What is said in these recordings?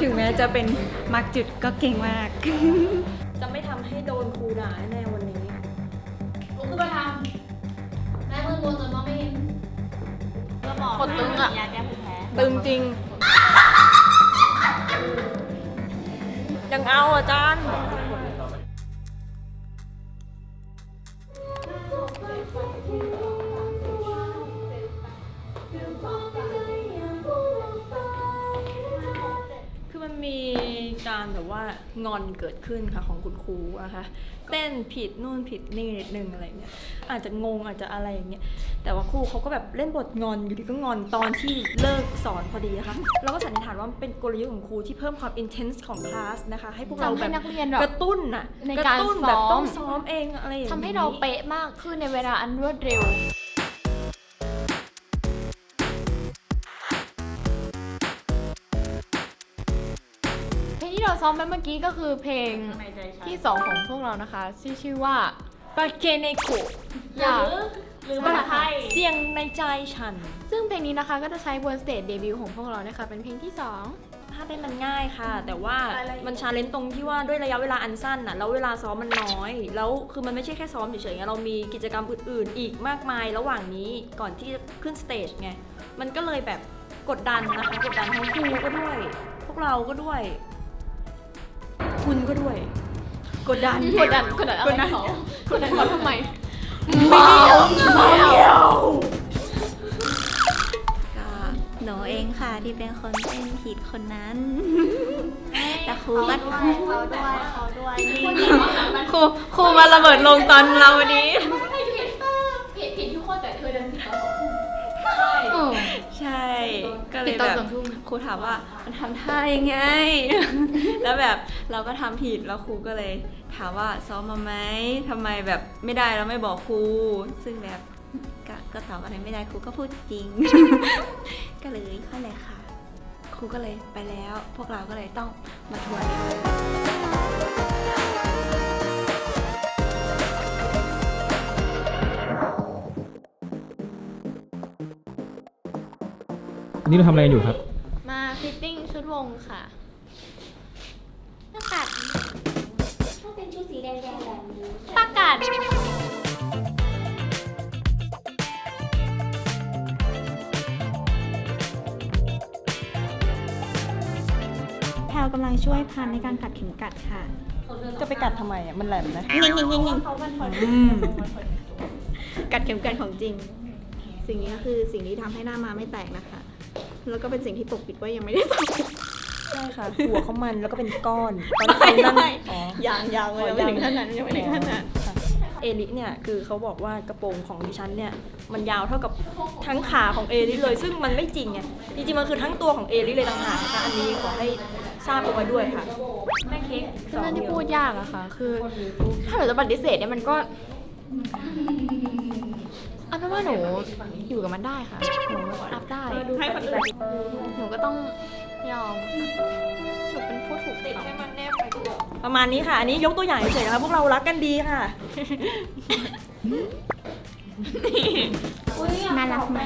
ถึงแม้จะเป็นมาร์กจุดก็เก่งมาก จะไม่ทำให้โดนครูด่าแน่วันนี้ ลุกขึ้นมาทำแม่มือบนจนมองไม่เห็นคนตึงอะ ยาแก้ภูมิแพ้ตึงจริง ยังเอาอาจารย์ การแบบว่างอนเกิดขึ้นค่ะของคุณครูนะคะเต้นผิดนู่นผิดนี่นิดนึงอะไรเงี้ยอาจจะงงอาจจะอะไรอย่างเงี้ยแต่ว่าครูเขาก็แบบเล่นบทงอนอยู่ดีก็งอนตอนที่เลิกสอนพอดีนะคะเราก็สันนิษฐานว่ามันเป็นกลยุทธ์ของครูที่เพิ่มความ intense ของคลาสนะคะให้พวกเราทำแบให้บนักเรียนแบบ กระตุ้นน่ะในกการระตุ้นแบบซ้อม ต้องซ้อมเองอะไรอย่างทำนี้ให้เราเป๊ะมากขึ้นในเวลาอันรวดเร็ว ซ้อมไปเมื่อกี้ก็คือเพลงที่สองของพวกเรานะคะที่ชื่อว่าปาเคเนโกอยากหรือภาษาไทยเสียงในใจฉัน ซึ่งเพลงนี้นะคะก็จะใช้บนสเตจเดบิวต์ของพวกเรานะคะ เป็นเพลงที่สองถ้าเต้นมันง่ายค่ะ แต่ว่าอะไรมันชาเลนจ์ตรงที่ว่าด้วยระยะเวลาอันสั้นน่ะแล้วเวลาซ้อมมันน้อย แล้วคือมันไม่ใช่แค่ซ้อมเฉยๆไงเรามีกิจกรรมอื่นๆ อีกมากมายระหว่างนี้ก่อนที่จะขึ้นสเตจไงมันก็เลยแบบกดดันนะคะกดดันทั้งครูก็ด้วย พวกเราก็ด้วย คุณก็ด้วย กดดัน กดดันกดดันอะไรเขากดดันเขาทำไมไม่เอาไม่เอาก็หนูเองค่ะที่เป็นคนเต้นผิดคนนั้น แต่ครูก็เขาด้วยเขาด้วยนี่ครูครูมาระเบิดลงตอนเราวันนี้ ใช่ ก็เลผิดยตอนแบบสองทุ่ม ครูถามว่ามันทำท่ายังไง แล้วแบบเราก็ทำผิดแล้วครูก็เลย ถามว่าซ้อมมาไหมทำไมแบบไม่ได้แล้วไม่บอกครูซึ่งแบบก็ก็ตอบอะไรไม่ได้ครูก็พูดจริง ก็เลยนั่นแหละค่ะ ครูก็เลยไปแล้ว พวกเราก็เลยต้องมาทวน นี่เราทำอะไรกันอยู่ครับ มาฟิตติ้งชุดวงค่ะหน้ากากถ้าเป็นชุดสีแดงๆแบบนี้ประกาศแพลวกำลังช่วยพันในการขัดเข็มกัดค่ะ จะไปกัดทำไมอะ มันแหลมนะยิงยิงยิงยิงเขามันพอกัดเข็มกัดของจริง สิ่งนี้ก็คือสิ่งที่ทำให้หน้ามาไม่แตกนะคะ แล้วก็เป็นสิ่งที่ปกปิดไว้ยังไม่ได้ใส่ใช่ค่ะ หัวเขามันแล้วก็เป็นก้อนตอนที่เขานั่งอ๋อ ยางยางเลยยังไม่ถึงขั้นนั้นยังไม่ถึงขั้นนั้นค่ะเอลิเนี่ยคือเขาบอกว่ากระโปรงของดิฉันเนี่ยมันยาวเท่ากับทั้งขาของเอลิเลย ซึ่งมันไม่จริงไงจริงๆมันคือทั้งตัวของเอลิเลยต่างหากนะคะอันนี้ขอให้ทราบเอาไว้ด้วยค่ะแม่เค้กสซึ่งองนั่นที่เดียวพูดยากอะค่ะ คือ ถ้าหนูจะปฏิเสธเนี่ยมันก็ เอาเป็นว่าหนูอยู่กับมันได้ค่ะ หนูรับได้ ให้คนอื่นหนูก็ต้องยอมหนูเป็นผู้ถูกติดต้องให้มันแนบไปประมาณนี้ค่ะ อันนี้ยกตัวอย่างเฉยๆนะคะพวกเรารักกันดีค่ะน่ารักไหม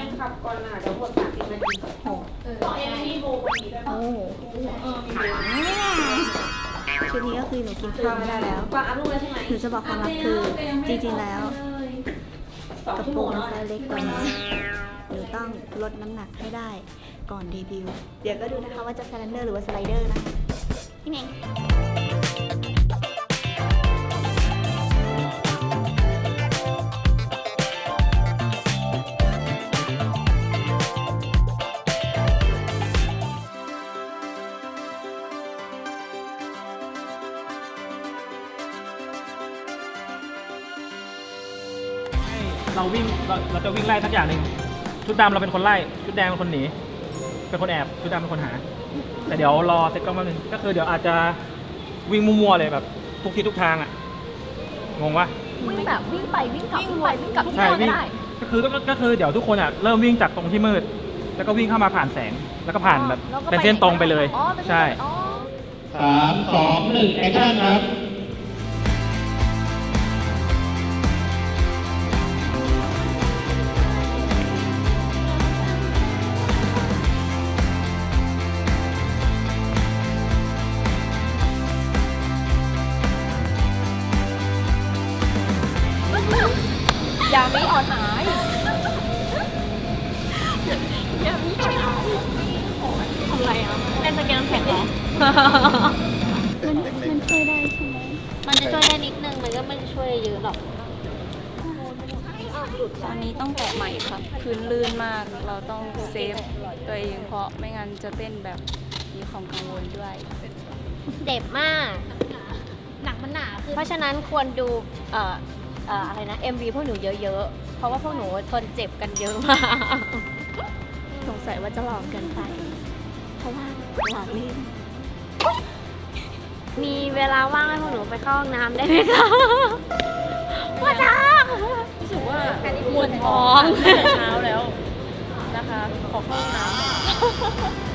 ต่อเอ็นที่โบวันนี้ด้วยโอ้ชุดนี้ก็คือหนูกินข้าวไม่ได้แล้ววางอัพรูปแล้วใช่ไหมหนูจะบอกความลับคือจริงๆแล้ว กระโปรงไซส์เล็กกว่านี้หนูต้องลดน้ำหนักให้ได้ก่อนเดบิวต์เดี๋ยวก็ดูนะคะว่าจะสไลเดอร์หรือว่าสไลเดอร์นะคะพี่เมง เราวิ่งเราเราจะวิ่งไล่สักอย่างหนึ่งชุดดำเราเป็นคนไล่ ชุดแดงเป็นคนหนี เป็นคนแอบ ชุดดำเป็นคนหา แต่เดี๋ยวรอเซ็ตกล้องแป๊บนึงก็คือเดี๋ยวอาจจะวิ่งมั่วๆเลยแบบ ทุกทิศทุกทางอะ งงปะวิ่งแบบวิ่งไปวิ่งกลับวิ่งไปวิ่งกลับทุกใช่คนวิ่งได้ ก็คือก็ก็คือเดี๋ยวทุกคนอะเริ่มวิ่งจากตรงที่มืด แล้วก็วิ่งเข้ามาผ่านแสง แล้วก็ผ่านแบบแล้วก็เป็นเส้นตรงไปเลย อ๋อเป็นเส้นใช่อ๋อ สามสองหนึ่งแอคชั่นครับ ยามิอ่อนหายยามิอ่อนหายทำอะไรอะเป็นสเกนแข็งเหรอมันมันช่วยได้ใช่ไหมมันจะช่วยได้นิดนึงมันก็ไม่ช่วยเยอะหรอกตอนนี้ต้องแกะใหม่ครับพื้นลื่นมากเราต้องเซฟตัวเองเพราะไม่งั้นจะเต้นแบบมีความกังวลด้วย เด็บมาก หนักมันหนาคือเพราะฉะนั้นควรดูเอ่อ เอ่อเอ่ออะไรนะ MV พวกหนูเยอะๆ เพราะว่าพวกหนูทนเจ็บกันเยอะมาก สงสัยว่าจะหลอกเกินไป เพราะว่าหลอกเล่นมีเวลาว่างให้พวกหนูไปเข้าห้องน้ำได้ไหมคะว่าจ้า รู้สึกว่าปวดท้องตั้งแต่เช้าแล้วนะคะ ขอเข้าห้องน้ำ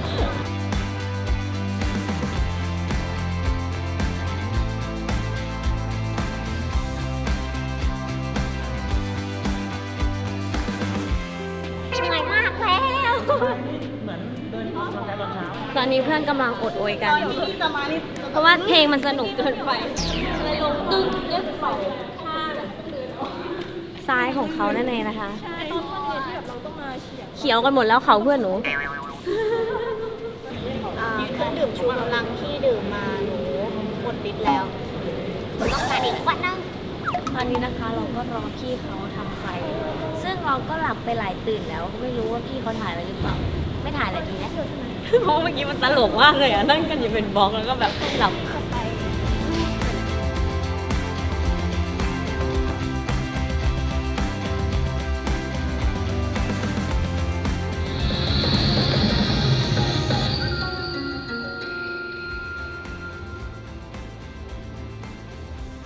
นนี้เพื่อนกำลังอดโอยกัน เพราะว่าเพลงมันสนุกเกินไปเลยลงตึ้งเรียกเป่าข้างซ้ายของเขานั่นเองนะคะเขียวกันหมดแล้วเขาเพื่อนหนูอ่าเครื่องดื่มชูกำลังที่ดื่มมาหนูหมดฤทธิ์แล้วต้องการอีกวันนึงตอนนี้นะคะเราก็รอพี่เขาทำไฟ ซึ่งเราก็หลับไปหลายตื่นแล้วก็ไม่รู้ว่าพี่เขาถ่ายไว้หรือเปล่า ไม่ถ่ายอะไรดีแล้วเพราะเมื่อกี้มันตลกมากเลยอะนั่งกันอยู่เป็นบล็อกแล้วก็แบบหลับเข้าไป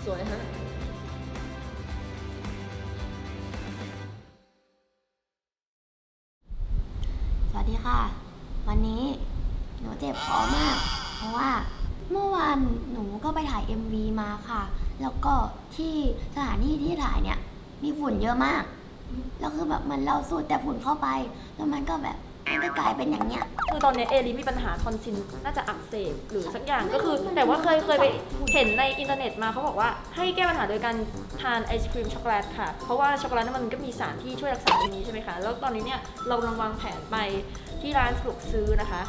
สวยฮะานหนูก็ไปถ่าย MV มาค่ะ แล้วก็ที่สถานที่ที่ถ่ายเนี่ย มีฝุ่นเยอะมาก แล้วคือแบบมันเราสูดแต่ฝุ่นเข้าไป แล้วมันก็แบบมันก็กลายเป็นอย่างเนี้ย คือตอนนี้เอลิมีปัญหาทอนซิลน่าจะอักเสบหรือสักอย่างก็คือ แต่ว่าเคยเคยไปเห็นในอินเทอร์เน็ตมาเขาบอกว่าให้แก้ปัญหาโดยการทานไอศครีมช็อกโกแลตค่ะ เพราะว่าช็อกโกแลตนั้นมันก็มีสารที่ช่วยรักษาตรงนี้ใช่ไหมคะ แล้วตอนนี้เนี่ยเรากำลังวางแผนไปที่ร้านสะดวกซื้อนะคะ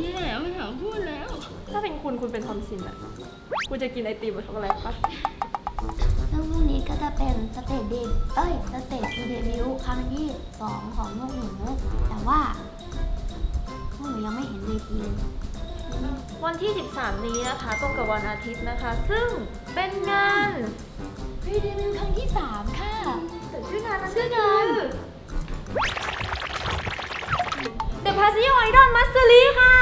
แย่ไม่อยากพูดแล้ว ถ้าเป็นคุณคุณเป็นทอนซิลอะคุณจะกินไอติมกับช็อกโกแลตปะซึ่งพรุ่งนี้ก็จะเป็นสเตจเดบเอ้ย สเตจเดบิวต์ครั้งที่สองของพวกหนู แต่ว่าพวกหนูยังไม่เห็นเวทีเลยวันที่ 13 นี้นะคะ ตรงกับวันอาทิตย์นะคะ ซึ่งเป็นงานพรีเดบิวต์ครั้งที่สามค่ะ ชื่องานชื่องาน The Paseo Idol Mastery ค่ะ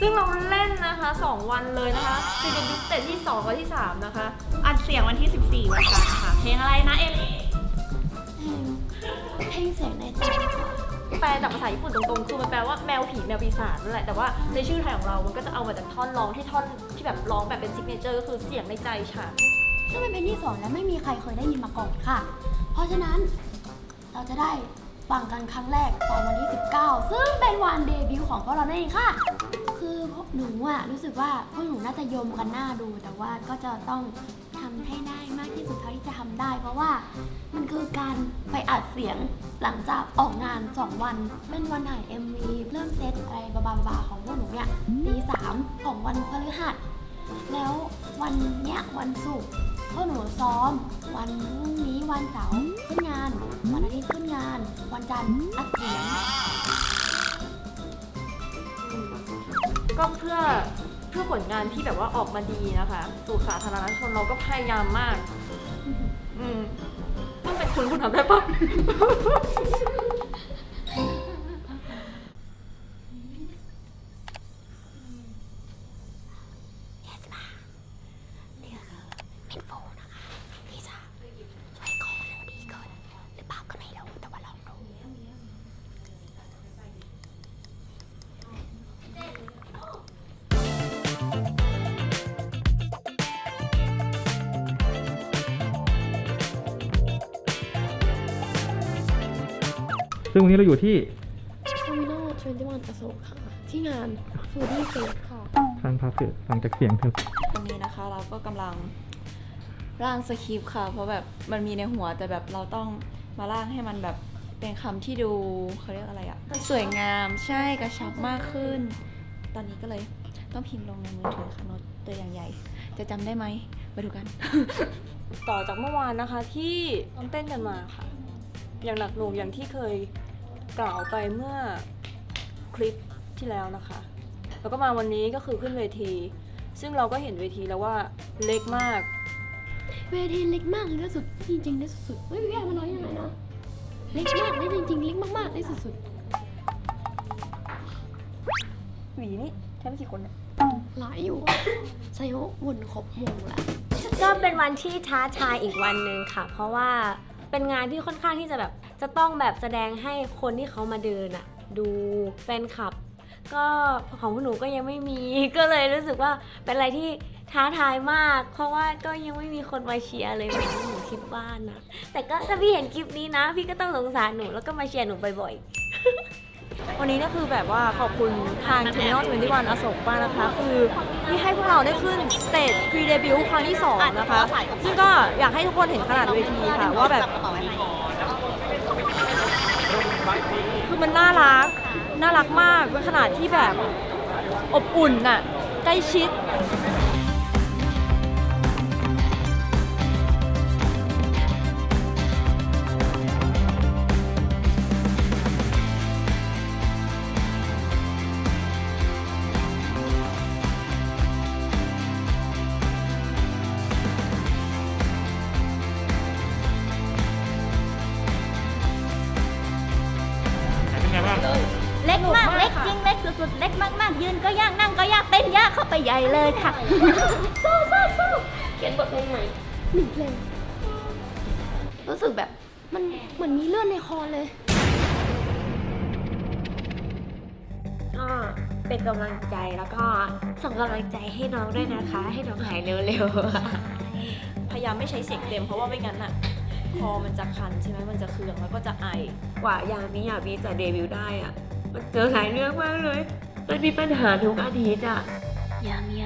ซึ่งเราเล่นนะคะ 2 วันเลยนะคะคือเป็นดิสเตทที่ 2 กับที่ 3 นะคะ อัดเสียงวันที่ 14 วันจันทร์ค่ะ เพลงอะไรนะเอลิเพลงเพลงเสียงในใจค่ะแปลจากภาษาญี่ปุ่นตรงๆ คือมันแปลว่าแมวผีแมวปีศาจนั่นแหละ แต่ว่าในชื่อไทยของเรา มันก็จะเอามาจากท่อนร้องที่ท่อนที่แบบร้องแบบเป็นซิกเนเจอร์ก็คือเสียงในใจฉันซึ่งเป็นเพลงที่สองและไม่มีใครเคยได้ยินมาก่อนค่ะ เพราะฉะนั้นเราจะได้ ฟังกันครั้งแรกตอนวันที่ 19 ซึ่งเป็นวันเดบิวต์ของพวกเรานั่นเองค่ะ คือพวกหนูอะรู้สึกว่าพวกหนูน่าจะยมกันหน้าดู แต่ว่าก็จะต้องทำให้ได้มากที่สุดเท่าที่จะทำได้ เพราะว่ามันคือการไปอัดเสียงหลังจากออกงาน 2 วัน เป็นวันถ่าย MV เริ่มเซตอะไรบาๆของพวกหนูเนี่ยตีสามของวันพฤหัส แล้ววันเนี้ยวันศุกร์ พวกหนูซ้อม วันพรุ่งนี้วันเสาร์ขึ้นงาน วันอาทิตย์ขึ้นงาน วันจันทร์อัดเสียงก็เพื่อเพื่อผลงานที่แบบว่าออกมาดีนะคะสู่สาธารณชนเราก็พยายามมาก อืมต้องเป็นคุณคุณทำได้ปะ ซึ่งวันนี้เราอยู่ที่เทอร์มินอล21อโศกค่ะ ที่งานฟูดี้เฟสค่ะ ทางพาเสือฟังจากเสียงเธอวันนี้นะคะเราก็กำลังร่างสคริปต์ค่ะ เพราะแบบมันมีในหัวแต่แบบเราต้องมาร่างให้มันแบบเป็นคำที่ดูเขาเรียกอะไรอะสวยงามใช่กระชับมากขึ้น ตอนนี้ก็เลยต้องพิมพ์ลงในมือถือค่ะโน้ตตัวอย่างใหญ่ จะจำได้ไหมมาดูกัน ต่อจากเมื่อวานนะคะที่ต้องเต้นกันมาค่ะ อย่างหนักหน่วงอย่างที่เคย กล่าวไปเมื่อคลิปที่แล้วนะคะ แล้วก็มาวันนี้ก็คือขึ้นเวที ซึ่งเราก็เห็นเวทีแล้วว่าเล็กมาก เวทีเล็กมากเลยนะสุดจริงๆได้สุดๆเฮ้ยพี่แอร์มันน้อยยังไงนะเล็กมากได้จริงๆเล็กมากๆได้สุดหวีนี่แค่ไม่กี่คนเนี่ยๆหลายอยู่ใส่โหวนครบวงแล้วก็เป็นวันที่ท้าทายอีกวันหนึ่งค่ะ เพราะว่าเป็นงานที่ค่อนข้างที่จะแบบ จะต้องแบบแสดงให้คนที่เขามาเดินอะดูแฟนคลับ ก็ของพวกหนูก็ยังไม่มี ก็เลยรู้สึกว่าเป็นอะไรที่ท้าทายมาก เพราะว่าก็ยังไม่มีคนมาเชียร์เลยเหมือนหนูคิดบ้านนะ แต่ก็ถ้าพี่เห็นคลิปนี้นะ พี่ก็ต้องสงสารหนูแล้วก็มาเชียร์หนูบ่อยๆวันนี้ก็คือแบบว่าขอบคุณทางทูมินอลเวนตี้วันอโศกมากนะคะ คือที่ให้พวกเราได้ขึ้นสเตจพรีเดบิวต์ครั้งที่ 2 นะคะ ซึ่งก็อยากให้ทุกคนเห็นขนาดเวทีค่ะ ว่าแบบ คือมันน่ารัก น่ารักมากเป็นขนาดที่แบบอบอุ่นน่ะใกล้ชิด ดๆเล็กมากๆ ยืนก็ยากนั่งก็ยากเต้นยากเข้าไปใหญ่เลยค่ะเขียนบทเพลงใหม่หนึ่งเพลงรู้สึกแบบมันเหมือนมีเลือดในคอเลยก็เป็นกำลังใจแล้วก็ส่งกำลังใจให้น้องด้วยนะคะ ให้น้องหายเร็วๆพยายามไม่ใช้เสียงเต็มเพราะว่าไม่งั้นน่ะคอมันจะคันใช่ไหมมันจะเคืองแล้วก็จะไอกว่ายามิยามิจะเดบิวต์ได้อะ มันเจอหลายเรื่องมากเลย มันมีปัญหาทุกอาทิตย์อะยามียามี